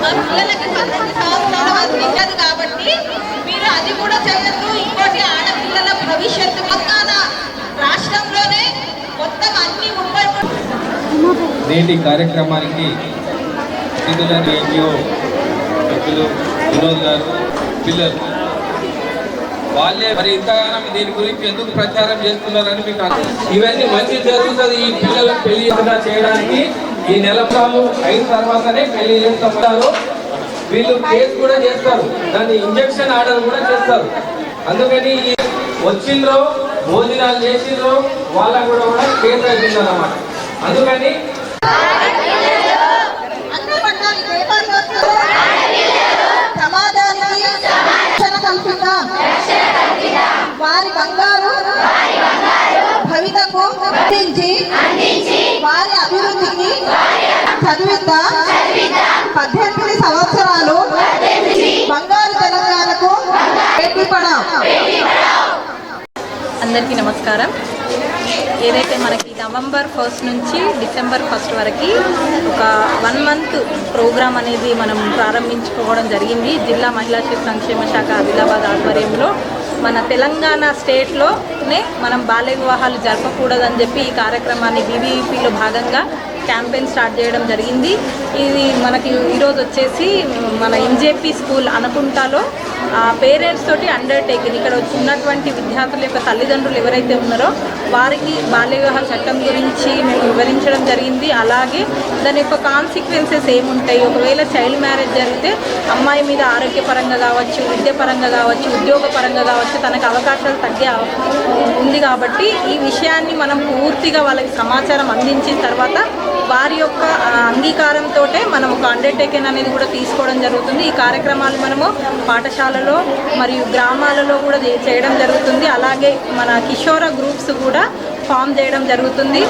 మా పిల్లలకి కాబట్టి మీరు అది కూడా చేయొద్దు. ఇంకోటి ఆడపిల్లల భవిష్యత్తు మొత్తాన రాష్ట్రంలోనే మొత్తం అన్ని ముప్పై నేటి కార్యక్రమానికి ఎన్జిఓ సభ్యులు పిల్లలు వాళ్ళే మరి ఇంతగానం దీని గురించి ఎందుకు ప్రచారం చేస్తున్నారని మీకు ఇవన్నీ మంచి జరుగుతుంది ఈ పిల్లలకు పెళ్ళి చేయడానికి. ఈ నెల పాలు అయిన తర్వాతనే పెళ్ళి చేస్తారు వీళ్ళు కేసు కూడా చేస్తారు. దాన్ని ఇంజక్షన్ ఆర్డర్ కూడా చేస్తారు. అందుకని వచ్చిండ్రో భోజనాలు చేసిండ్రో వాళ్ళకు కూడా కూడా కేసు అవుతుంది అన్నమాట అందుకని అందించి వారి అభివృద్ధికి చదివిద్దాం పద్దెనిమిది సంవత్సరాలు బంగారు తెలంగాణకు అందరికీ నమస్కారం. ఏదైతే మనకి నవంబర్ ఫస్ట్ నుంచి డిసెంబర్ ఫస్ట్ వరకు ఒక వన్ మంత్ ప్రోగ్రామ్ అనేది మనం ప్రారంభించుకోవడం జరిగింది. జిల్లా మహిళా శిశు సంక్షేమ శాఖ ఆదిలాబాద్ ఆధ్వర్యంలో మన తెలంగాణ స్టేట్లోనే మనం బాల్య వివాహాలు జరపకూడదని చెప్పి ఈ కార్యక్రమాన్ని బీవీపీలో భాగంగా క్యాంపెయిన్ స్టార్ట్ చేయడం జరిగింది. ఇది మనకి ఈరోజు వచ్చేసి మన ఎంజేపీ స్కూల్ అనుకుంటాలో పేరెంట్స్ తోటి అండర్టేకింగ్ ఇక్కడ ఉన్నటువంటి విద్యార్థుల యొక్క తల్లిదండ్రులు ఎవరైతే ఉన్నారో వారికి బాల్య వివాహ చట్టం గురించి మేము వివరించడం జరిగింది. అలాగే దాని యొక్క కాన్సిక్వెన్సెస్ ఏముంటాయి? ఒకవేళ చైల్డ్ మ్యారేజ్ జరిగితే అమ్మాయి మీద ఆరోగ్యపరంగా కావచ్చు విద్యపరంగా కావచ్చు ఉద్యోగపరంగా కావచ్చు తనకు అవకాశాలు తగ్గే ఉంది కాబట్టి ఈ విషయాన్ని మనం పూర్తిగా వాళ్ళకి సమాచారం అందించిన తర్వాత వారి యొక్క అంగీకారంతో మనం ఒక అండర్టేకింగ్ అనేది కూడా తీసుకోవడం జరుగుతుంది. ఈ కార్యక్రమాలు మనము పాఠశాల పాఠశాలలో మరియు గ్రామాలలో కూడా చేయడం జరుగుతుంది. అలాగే మన కిషోర గ్రూప్స్ కూడా ఫామ్ చేయడం జరుగుతుంది.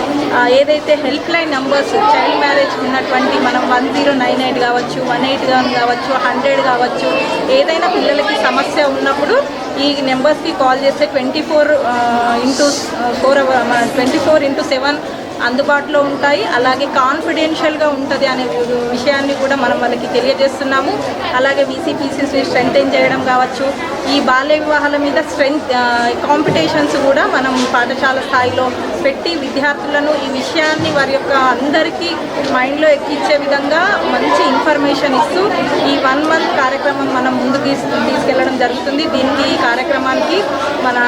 ఏదైతే help line numbers child marriage ఉన్నటువంటి మనం వన్ జీరో నైన్ ఎయిట్ కావచ్చు వన్ ఎయిట్ కావచ్చు హండ్రెడ్ కావచ్చు ఏదైనా పిల్లలకి సమస్య ఉన్నప్పుడు ఈ నెంబర్స్కి కాల్ చేస్తే twenty four into four twenty four into seven అందుబాటులో ఉంటాయి. అలాగే కాన్ఫిడెన్షియల్గా ఉంటుంది అనే విషయాన్ని కూడా మనం వాళ్ళకి తెలియజేస్తున్నాము. అలాగే వీసీపీసీ స్ట్రెంగ్తెన్ చేయడం కావచ్చు. ఈ బాల్య వివాహాల మీద స్ట్రెంగ్త్ కాంపిటీషన్స్ కూడా మనం పాఠశాల స్థాయిలో పెట్టి విద్యార్థులను ఈ విషయాన్ని వారి యొక్క అందరికీ మైండ్లో ఎక్కించే విధంగా మంచి ఇన్ఫర్మేషన్ ఇస్తూ ఈ వన్ మంత్ కార్యక్రమం మనం ముందుకు తీసుకెళ్ళడం జరుగుతుంది. దీనికి ఈ కార్యక్రమానికి మన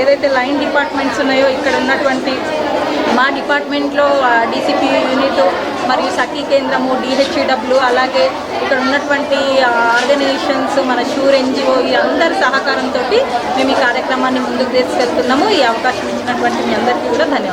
ఏదైతే లైన్ డిపార్ట్మెంట్స్ ఉన్నాయో ఇక్కడ ఉన్నటువంటి మా డిపార్ట్మెంట్లో డీసీపీ యూనిట్ మరియు సఖీ కేంద్రము డిహెచ్డబ్ల్యూ అలాగే ఇక్కడ ఉన్నటువంటి ఆర్గనైజేషన్స్ మన షూర్ ఎన్జిఓ ఈ అందరి సహకారంతో మేము ఈ కార్యక్రమాన్ని ముందుకు తీసుకెళ్తున్నాము. ఈ అవకాశం ఇచ్చినటువంటి మీ అందరికీ కూడా ధన్యవాదాలు.